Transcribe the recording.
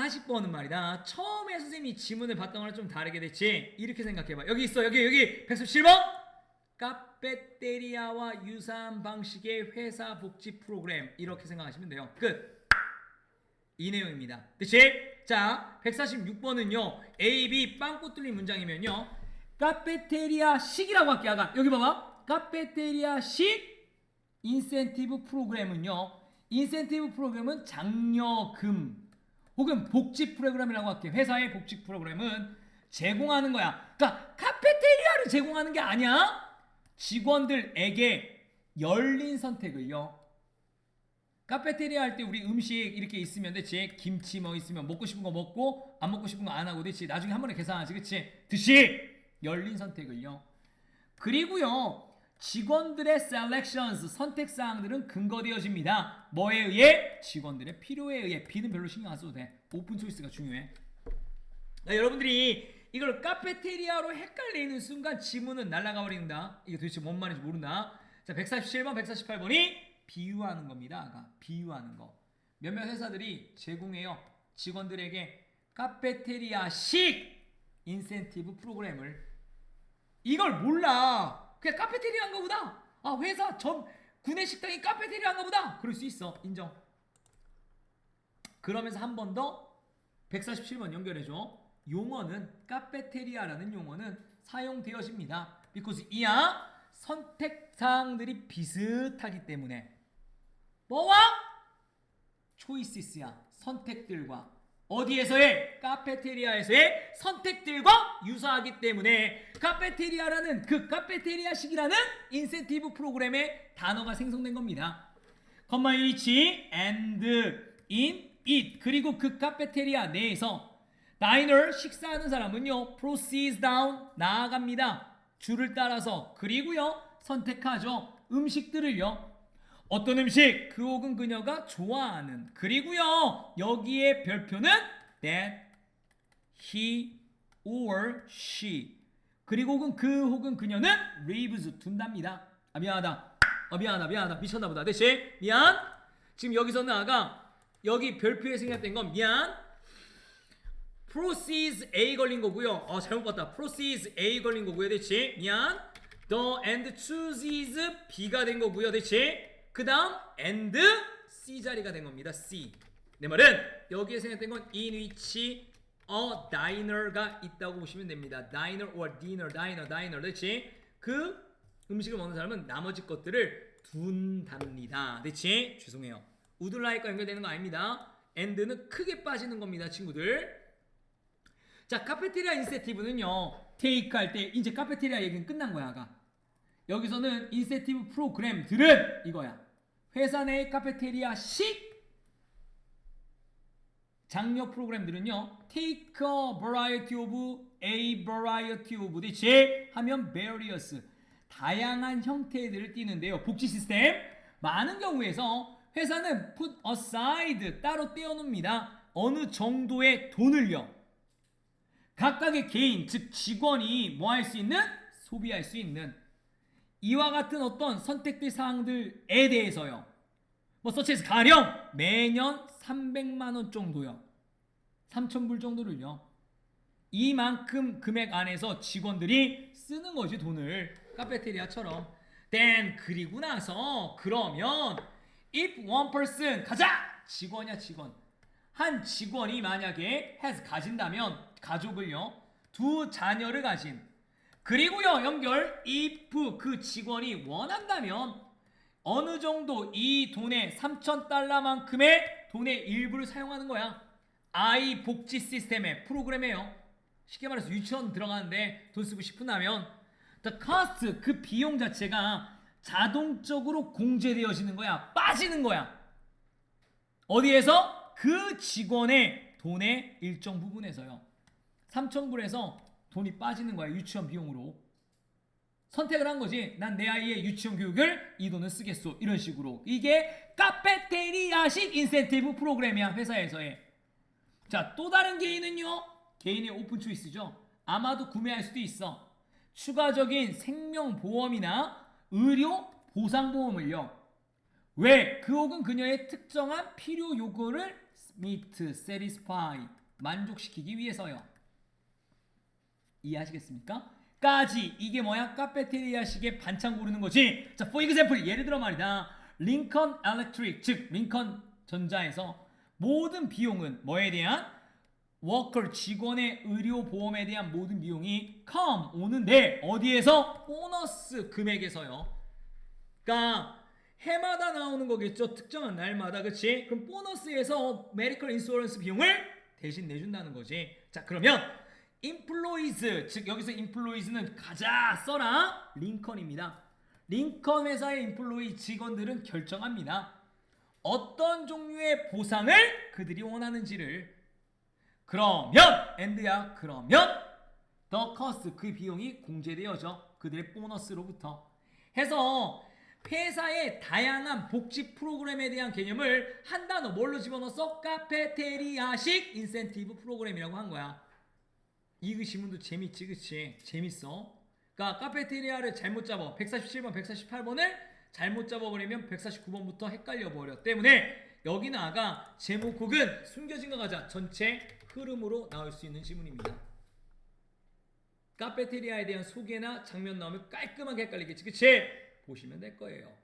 140번은 말이다. 처음에 선생님이 지문을 봤던 거랑 좀 다르게 됐지. 이렇게 생각해봐. 여기 있어. 여기 여기 117번. 카페테리아와 유사한 방식의 회사 복지 프로그램 이렇게 생각하시면 돼요. 끝. 이 내용입니다. 그치? 자, 146번은요. A, B 빵꾸 뚫린 문장이면요. 카페테리아식이라고 할게 아가. 여기 봐봐. 카페테리아식 인센티브 프로그램은요. 인센티브 프로그램은 장려금 혹은 복지 프로그램이라고 할게. 회사의 복지 프로그램은 제공하는 거야. 그러니까 카페테리아를 제공하는 게 아니야. 직원들에게 열린 선택을요. 카페테리아 할 때 우리 음식 이렇게 있으면 대체 김치 뭐 있으면 먹고 싶은 거 먹고 안 먹고 싶은 거 안 하고 대체 나중에 한 번에 계산하지 그치 듯이 열린 선택을요 그리고요 직원들의 selections 선택 사항들은 근거되어집니다 뭐에 의해 직원들의 필요에 의해 B는 별로 신경 안 써도 돼 오픈 초이스가 중요해 자, 여러분들이 이걸 카페테리아로 헷갈리는 순간 지문은 날아가 버린다 이게 도대체 뭔 말인지 모른다 자 147번 148번이 비유하는 겁니다. 아까 비유하는 거. 몇몇 회사들이 제공해요. 직원들에게 카페테리아식 인센티브 프로그램을 이걸 몰라. 그냥 카페테리아 한 거보다. 아 회사 전 구내 식당이 카페테리아 한 거보다. 그럴 수 있어. 인정. 그러면서 한 번 더 147번 연결해줘. 용어는 카페테리아라는 용어는 사용되어집니다. because 이하 선택 사항들이 비슷하기 때문에 뭐와 초이시스야 선택들과 어디에서의 카페테리아에서의 선택들과 유사하기 때문에 카페테리아라는 그 카페테리아식이라는 인센티브 프로그램의 단어가 생성된 겁니다. 일치 and in it 그리고 그 카페테리아 내에서 다이너 식사하는 사람은요 proceeds down 나아갑니다. 줄을 따라서 그리고요 선택하죠 음식들을요 어떤 음식? 그 혹은 그녀가 좋아하는. 그리고요 여기에 별표는 that he or she. 그리고 혹은 그 혹은 그녀는 leaves 둔답니다. 아 미안하다. 아 미안하다 미안하다. 미쳤나 보다. 대신 미안. 지금 여기서는 아가 여기 별표에 생략된 건 미안. proceeds A 걸린 거고요. 어 잘못 봤다. proceeds A 걸린 거고요. 대체 미안. the and chooses B가 된 거고요. 대체 그 다음 and C 자리가 된 겁니다. C. 내 말은 여기에 생략된 건 in which a diner가 있다고 보시면 됩니다. diner or dinner, diner, diner. 대체 그 음식을 먹는 사람은 나머지 것들을 둔답니다. 대체 죄송해요. 우드라이과 연결되는 거 아닙니다. and는 크게 빠지는 겁니다, 친구들. 자, 카페테리아 인센티브는요. 테이크 할 때 이제 카페테리아 얘기는 끝난 거야, 아가. 여기서는 인센티브 프로그램들은 이거야. 회사 내 카페테리아식 장려 프로그램들은요. Take a variety of a variety of 대체 하면 various 다양한 형태들을 띠는데요. 복지 시스템 많은 경우에서 회사는 put aside 따로 떼어놓습니다. 어느 정도의 돈을요. 각각의 개인 즉 직원이 뭐 할 수 있는 소비할 수 있는 이와 같은 어떤 선택될 사항들에 대해서요. 뭐 서치에서 가령 매년 300만 원 정도요. 3천 불 정도를요. 이만큼 금액 안에서 직원들이 쓰는 거지 돈을 카페테리아처럼. then 그리고 나서 그러면 if one person 가자 직원이야 직원 한 직원이 만약에 has 가진다면 가족을요 두 자녀를 가진 그리고요 연결 if 그 직원이 원한다면 어느 정도 이 돈의 3천 달러만큼의 돈의 일부를 사용하는 거야. 아이 복지 시스템의 프로그램이에요. 쉽게 말해서 유치원 들어가는데 돈 쓰고 싶으면 the cost 그 비용 자체가 자동적으로 공제되어지는 거야. 빠지는 거야. 어디에서? 그 직원의 돈의 일정 부분에서요. 3천불에서 돈이 빠지는 거야 유치원 비용으로. 선택을 한 거지. 난 내 아이의 유치원 교육을 이 돈을 쓰겠소. 이런 식으로. 이게 카페테리아식 인센티브 프로그램이야 회사에서의. 자 또 다른 개인은요? 개인의 오픈 초이스죠. 아마도 구매할 수도 있어. 추가적인 생명보험이나 의료 보상보험을요. 왜? 그 혹은 그녀의 특정한 필요 요구를 meet, satisfy 만족시키기 위해서요. 이해하시겠습니까? 까지 이게 뭐야? 카페테리아식의 반찬 고르는 거지. 자, for example 예를 들어 말이다. 링컨 엘렉트릭 즉 링컨 전자에서 모든 비용은 뭐에 대한 워커 직원의 의료 보험에 대한 모든 비용이 come 오는데 어디에서 보너스 금액에서요. 그러니까 해마다 나오는 거겠죠. 특정한 날마다 그치? 그럼 보너스에서 메디컬 인슈런스 비용을 대신 내준다는 거지. 자 그러면 employees 즉 여기서 employees는 가자 써라 링컨입니다. 링컨 회사의 employee 직원들은 결정합니다. 어떤 종류의 보상을 그들이 원하는지를 그러면 엔드야 그러면 the cost 그 비용이 공제되어져 그들의 보너스로부터 해서 회사의 다양한 복지 프로그램에 대한 개념을 한 단어 뭘로 집어넣었어? 카페테리아식 인센티브 프로그램이라고 한 거야. 이그 신문도 재밌지, 그치? 재밌어. 그러니까 카페테리아를 잘못 잡아 147번, 148번을 잘못 잡아버리면 149번부터 헷갈려 버려. 때문에 여기는 아가 제목국은 숨겨진 거 가자 전체 흐름으로 나올 수 있는 지문입니다. 카페테리아에 대한 소개나 장면 나오면 깔끔하게 헷갈리겠지, 그치? 보시면 될 거예요.